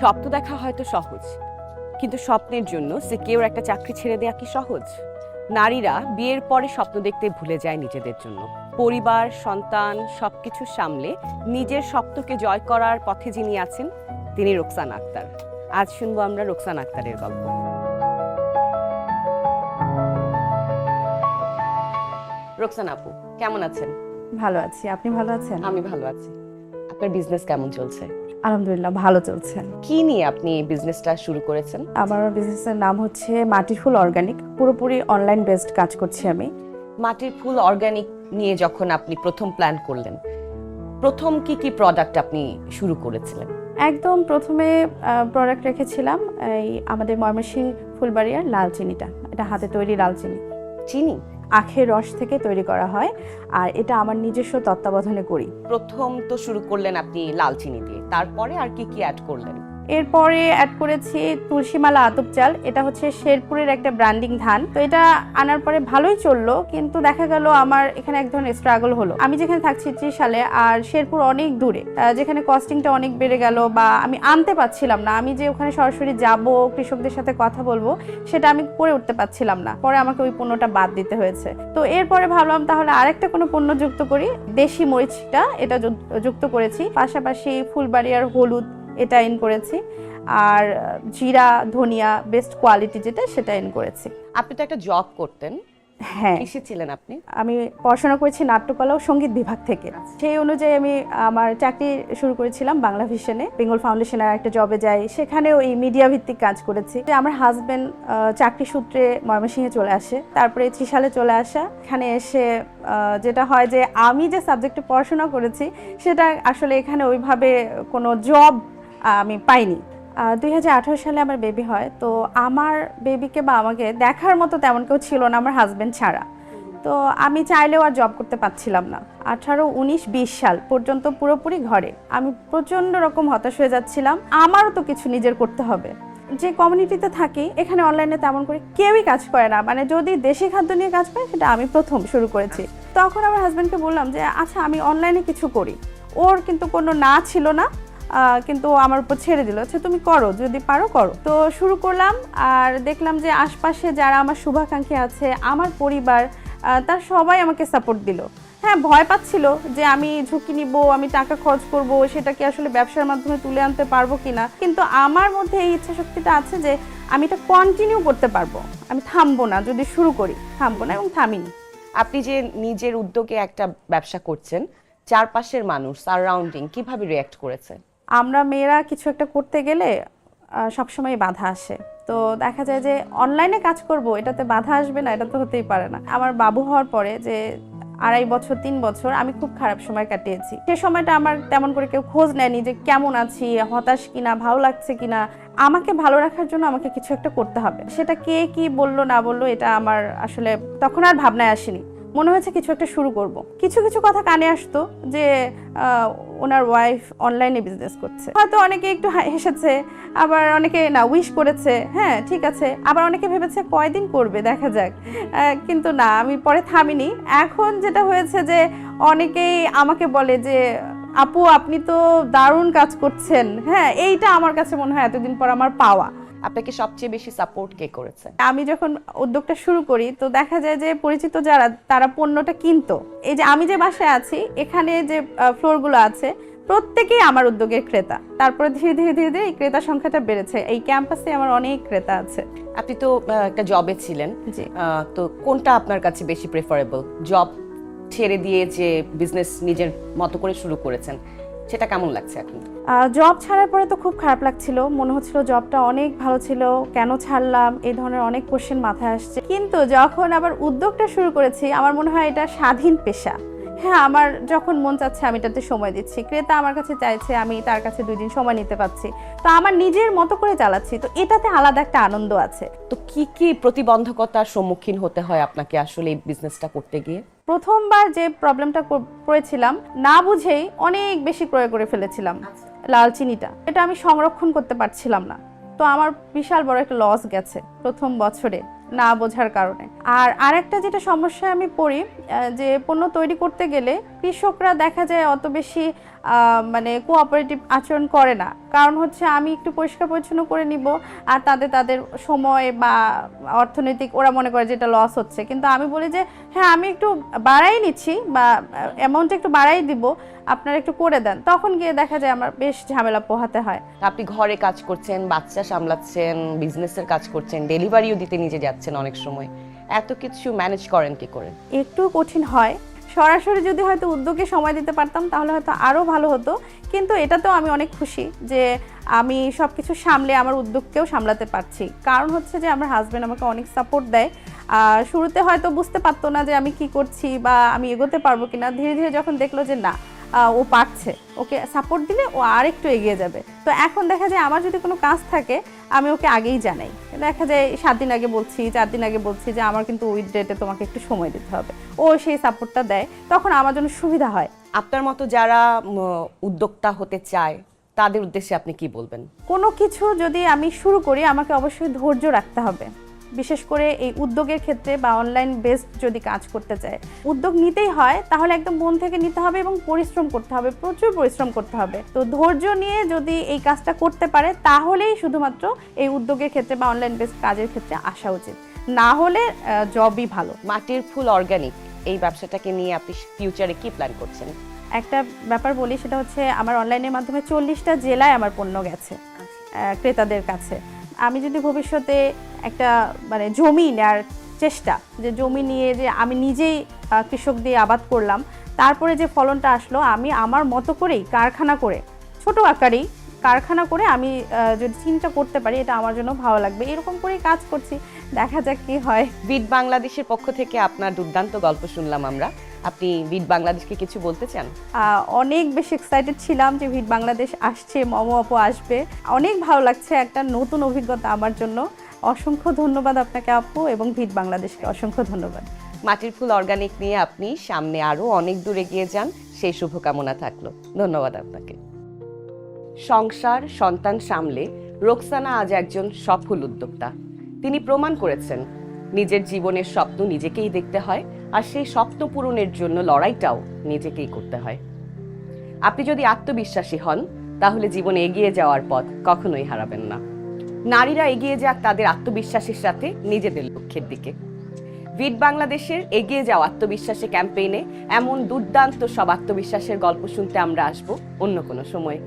স্বপ্ন দেখা হয়তো সহজ। কিন্তু স্বপ্নের জন্য সিকিউর একটা চাকরি ছেড়ে দেওয়া কি সহজ? নারীরা বিয়ের পরে স্বপ্ন দেখতে ভুলে যায় নিজেদের জন্য। পরিবার সন্তান সবকিছু সামলে নিজের স্বপ্নকে জয় করার পথে যিনি আছেন তিনি রোকসান আক্তার। আজ শুনব আমরা রোকসান আক্তারের গল্প। রোকসান আপু কেমন আছেন? ভালো আছি। আপনি ভালো আছেন? আমি ভালো আছি। আপনার বিজনেস কেমন চলছে? আলহামদুলিল্লাহ ভালো চলছে। কি নিয়ে আপনি এই বিজনেসটা শুরু করেছেন? আমার বিজনেসের নাম হচ্ছে মাটির ফুল অর্গানিক পুরোপুরি অনলাইন বেসড কাজ করছি আমি। মাটির ফুল অর্গানিক নিয়ে যখন আপনি প্রথম প্ল্যান করলেন প্রথম কি কি প্রোডাক্ট আপনি শুরু করেছিলেন? একদম প্রথমে প্রোডাক্ট রেখেছিলাম এই আমাদের ময়মনসিংহ ফুলবাড়িয়ার লাল চিনিটা। এটা হাতে তৈরি লাল চিনি। চিনি? আখের রস থেকে তৈরি করা হয়, আর এটা আমার নিজস্ব তত্ত্বাবধানে করি। প্রথম তো শুরু করলেন আপনি লাল চিনি দিয়ে, তারপরে আর কি কি অ্যাড করলেন? এরপরে অ্যাড করেছি তুলসীমালা আতপ চাল। এটা হচ্ছে শেরপুরের একটা ব্র্যান্ডিং ধান। তো এটা আনার পরে ভালোই চলল, কিন্তু দেখা গেল আমার এখানে এক ধরনের স্ট্রাগল হলো। আমি যেখানে থাকছি ত্রিশ সালে আর শেরপুর অনেক দূরে যেখানে কস্টিংটা অনেক বেড়ে গেল বা আমি আনতে পারছিলাম না, আমি যে ওখানে সরাসরি যাব, কৃষকদের সাথে কথা বলব, সেটা আমি করে উঠতে পারছিলাম না। পরে আমাকে ওই পণ্যটা বাদ দিতে হয়েছে। তো এরপরে ভাবলাম তাহলে আরেকটা কোনো পণ্য যুক্ত করি, দেশি মরিচটা। এটা যুক্ত করেছি। পাশাপাশি ফুলবাড়িয়ার হলুদ এটা ইন করেছি। আর জিরা ধনিয়া বেস্ট কোয়ালিটি যেটা সেটা ইন করেছি। আপনি তো একটা জব করতেন। হ্যাঁ। কিসে ছিলেন আপনি? আমি পড়াশোনা করেছি নাট্যকলা ও সংগীত বিভাগ থেকে। সেই অনুযায়ী আমি আমার চাকরি শুরু করেছিলাম বাংলা ভিশনে বেঙ্গল ফাউন্ডেশনের একটা জবে যাই। সেখানেও এই মিডিয়া ভিত্তিক কাজ করেছি। যে আমার হাজবেন্ড চাকরি সূত্রে ময়মনসিংহে চলে আসে। তারপরে ত্রিশালে চলে আসা। এখানে এসে যেটা হয় যে আমি যে সাবজেক্টে পড়াশোনা করেছি সেটা আসলে এখানে ওইভাবে কোনো জব আমি পাইনি। দুই হাজার আঠারো সালে আমার বেবি হয়, তো আমার বেবিকে বা আমাকে দেখার মতো তেমন কেউ ছিল না আমার হাজব্যান্ড ছাড়া। তো আমি চাইলেও আর জব করতে পারছিলাম না। আঠারো, উনিশ, বিশ সাল পর্যন্ত পুরোপুরি ঘরে। আমি প্রচণ্ড রকম হতাশ হয়ে যাচ্ছিলাম, আমারও তো কিছু নিজের করতে হবে। যে কমিউনিটিতে থাকি, এখানে অনলাইনে তেমন করে কেউই কাজ করে না। মানে যদি দেশি খাদ্য নিয়ে কাজ করে, সেটা আমি প্রথম শুরু করেছি। তখন আমার হাজব্যান্ডকে বললাম যে আচ্ছা আমি অনলাইনে কিছু করি। ওর কিন্তু কোনো না ছিল না। কিন্তু আমার উপর ছেড়ে দিল। আচ্ছা তুমি করো, যদি পারো করো। তো শুরু করলাম আর দেখলাম যে আশপাশে যারা আমার শুভাকাঙ্ক্ষী আছে, আমার পরিবার তার সবাই আমাকে সাপোর্ট দিল। হ্যাঁ ভয় পাচ্ছিল যে আমি ঝুঁকি নিব, আমি টাকা খরচ করব সেটা কি আসলে ব্যবসার মাধ্যমে তুলে আনতে পারব কিনা। কিন্তু আমার মধ্যে এই ইচ্ছা শক্তিটা আছে যে আমি এটা কন্টিনিউ করতে পারব। আমি থামবো না, যদি শুরু করি। থামবো না এবং থামিনি আপনি যে নিজের উদ্যোগে একটা ব্যবসা করছেন, চারপাশের মানুষ সারাউন্ডিং কীভাবে রিয়্যাক্ট করেছে? আমরা মেয়েরা কিছু একটা করতে গেলে সবসময় বাধা আসে। তো দেখা যায় যে অনলাইনে কাজ করব, এটাতে বাধা আসবে না, এটা তো হতেই পারে না। আমার বাবু হওয়ার পরে যে আড়াই বছর, তিন বছর আমি খুব খারাপ সময় কাটিয়েছি। সে সময়টা আমার তেমন করে কেউ খোঁজ নেয়নি যে কেমন আছি, হতাশ কিনা, ভালো লাগছে কিনা। আমাকে ভালো রাখার জন্য আমাকে কিছু একটা করতে হবে। সেটা কে কি বলল, না বলল, এটা আমার আসলে তখন আর ভাবনায় আসেনি। মনে হয়েছে কিছু একটা শুরু করব। কিছু কিছু কথা কানে আসতো যে ওনার ওয়াইফ অনলাইনে বিজনেস করছে। হয়তো অনেকে একটু হেসেছে, আবার অনেকে না উইশ করেছে হ্যাঁ ঠিক আছে, আবার অনেকে ভেবেছে কয়দিন করবে, দেখা যাক। কিন্তু না, আমি পরে থামিনি। এখন যেটা হয়েছে যে, অনেকেই আমাকে বলে যে, আপু, আপনি তো দারুণ কাজ করছেন। হ্যাঁ এইটা আমার কাছে মনে হয় এতদিন পর আমার পাওয়া। আপনাকে সবচেয়ে বেশি সাপোর্ট কে করেছে? আমি যখন উদ্যোগটা শুরু করি তো দেখা যায় যে পরিচিত যারা তারা পণ্যটা কিনতো। এই যে আমি যে বাসায় আছি এখানে যে ফ্লোরগুলো আছে প্রত্যেকেই আমার উদ্যোগের ক্রেতা। তারপরে ধীরে ধীরে ধীরে ধীরে এই ক্রেতা সংখ্যাটা বেড়েছে। এই ক্যাম্পাসে আমার অনেক ক্রেতা আছে। আপনি তো একটা জবে ছিলেন। তো কোনটা আপনার কাছে বেশি প্রেফারেবল জব ছেড়ে দিয়ে যে বিজনেস নিজের মতো করে শুরু করেছেন। সেটা কেমন লাগছে এখন? জব ছাড়ার পরে তো খুব খারাপ লাগছিল। মনে হচ্ছিল জবটা অনেক ভালো ছিল। কেন ছাড়লাম? এই ধরনের অনেক কোশ্চেন মাথায় আসছে। কিন্তু যখন আবার উদ্যোগটা শুরু করেছি আমার মনে হয় এটা স্বাধীন পেশা। হ্যাঁ আমার যখন মন চাচ্ছে আমি এটাতে সময় দিচ্ছি। ক্রেতা আমার কাছে চাইছে আমি তার কাছে দুই দিন সময় নিতে পারছি। তো আমার নিজের মতো করে চালাচ্ছি। তো এটাতে আলাদা একটা আনন্দ আছে। তো কি কি প্রতিবন্ধকতার সম্মুখীন হতে হয় আপনাকে আসলে এই বিজনেসটা করতে গিয়ে? প্রথমবার যে প্রবলেমটা করেছিলাম না বুঝেই অনেক বেশি ক্রয় করে ফেলেছিলাম লাল চিনিটা। এটা আমি সংরক্ষণ করতে পারছিলাম না। তো আমার বিশাল বড় একটা লস গেছে প্রথম বছরে। না বোঝার কারণে। আর আরেকটা যেটা সমস্যায় আমি পড়ি যে পণ্য তৈরি করতে গেলে কৃষকরা দেখা যায় অত বেশি মানে কোঅপারেটিভ আচরণ করে না। কারণ হচ্ছে আমি একটু পরিষ্কার পরিচ্ছন্ন করে নিব আর তাদের তাদের সময় বা অর্থনৈতিক, ওরা মনে করে যেটা লস হচ্ছে। কিন্তু আমি বলি যে হ্যাঁ আমি একটু বাড়াই নিচ্ছি বা অ্যামাউন্ট একটু বাড়াই দিব, আপনারা একটু করে দেন। তখন গিয়ে দেখা যায় আমার বেশ ঝামেলা পোহাতে হয়। আপনি ঘরে কাজ করছেন, বাচ্চা সামলাচ্ছেন বিজনেসের কাজ করছেন ডেলিভারিও দিতে নিজে যাচ্ছেন। অনেক সময়। এত কিছু ম্যানেজ করেন কি করে? একটু কঠিন হয়। সরাসরি যদি হয়তো উদ্যোগে সময় দিতে পারতাম, তাহলে হয়তো আরও ভালো হতো। কিন্তু এটাতেও আমি অনেক খুশি যে আমি সব কিছু সামলে আমার উদ্যোগকেও সামলাতে পারছি। কারণ হচ্ছে যে আমার হাজব্যান্ড আমাকে অনেক সাপোর্ট দেয়। আর শুরুতে হয়তো বুঝতে পারতো না যে আমি কি করছি বা আমি এগোতে পারব কিনা। ধীরে ধীরে যখন দেখল যে না ও পারছে। ওকে সাপোর্ট দিলে ও আর একটু এগিয়ে যাবে। তো এখন দেখা যায় আমার যদি কোনো কাজ থাকে আমি ওকে আগেই জানাই। দেখা যায় সাত দিন আগে বলছি চার দিন আগে বলছি যে আমার কিন্তু ওই ডেটে তোমাকে একটু সময় দিতে হবে। ও সেই সাপোর্টটা দেয় তখন আমার জন্য সুবিধা হয়। আপনার মতো যারা উদ্যোক্তা হতে চায় তাদের উদ্দেশ্যে আপনি কি বলবেন? কোনো কিছু যদি আমি শুরু করি আমাকে অবশ্যই ধৈর্য রাখতে হবে। বিশেষ করে এই উদ্যোগের ক্ষেত্রে বা অনলাইন বেসড যদি কাজ করতে চায়। উদ্যোগ নিতেই হয় তাহলে একদম মন থেকে নিতে হবে এবং পরিশ্রম করতে হবে প্রচুর পরিশ্রম করতে হবে। তো ধৈর্য নিয়ে যদি এই কাজটা করতে পারে তাহলেই শুধুমাত্র এই উদ্যোগের ক্ষেত্রে বা অনলাইন বেসড কাজের ক্ষেত্রে আসা উচিত। না হলে জবই ভালো। মাটির ফুল অর্গানিক এই ব্যবসাটাকে নিয়ে আপনি ফিউচারে কি প্ল্যান করছেন? একটা ব্যাপার বলি সেটা হচ্ছে আমার অনলাইনের মাধ্যমে চল্লিশটা জেলায় আমার পণ্য গেছে ক্রেতাদের কাছে। আমি যদি ভবিষ্যতে একটা মানে জমি নেওয়ার চেষ্টা। যে জমি নিয়ে যে আমি নিজেই কৃষক দিয়ে আবাদ করলাম। তারপরে যে ফলনটা আসলো আমি আমার মতো করেই কারখানা করে ছোট আকারেই কারখানা করে আমি যদি চিন্তা করতে পারি এটা আমার জন্য ভালো লাগবে। এরকম করেই কাজ করছি। দেখা যাক কি হয়। বিট বাংলাদেশের পক্ষ থেকে আপনার দুর্দান্ত গল্প শুনলাম আমরা। আপনি বিট বাংলাদেশকে কিছু বলতে চান? অনেক বেশি এক্সাইটেড ছিলাম যে ভিট বাংলাদেশ আসছে মমো আপু আসবে। অনেক ভালো লাগছে একটা নতুন অভিজ্ঞতা আমার জন্য। অসংখ্য ধন্যবাদ আপনাকে আপু এবং ভিট বাংলাদেশকে অসংখ্য ধন্যবাদ। মাটির ফুল অর্গানিক নিয়ে আপনি সামনে আরও অনেক দূরে গিয়ে যান, সেই শুভকামনা থাকল। ধন্যবাদ আপনাকে। সংসার, সন্তান সামলে রোকসানা আজ একজন সফল উদ্যোক্তা। তিনি প্রমাণ করেছেন, নিজের জীবনের স্বপ্ন নিজেকেই দেখতে হয় আর সেই স্বপ্ন পূরণের জন্য লড়াইটাও নিজেকেই করতে হয়। আপনি যদি আত্মবিশ্বাসী হন, তাহলে জীবনে এগিয়ে যাওয়ার পথ কখনোই হারাবেন না। নারীরা এগিয়ে যাক তাদের আত্মবিশ্বাসের সাথে নিজেদের লক্ষ্যের দিকে। ভিট বাংলাদেশের এগিয়ে যাওয়া আত্মবিশ্বাসে ক্যাম্পেইনে এমন দুর্দান্ত সব আত্মবিশ্বাসের গল্প শুনতে আমরা আসব অন্য কোনো সময়।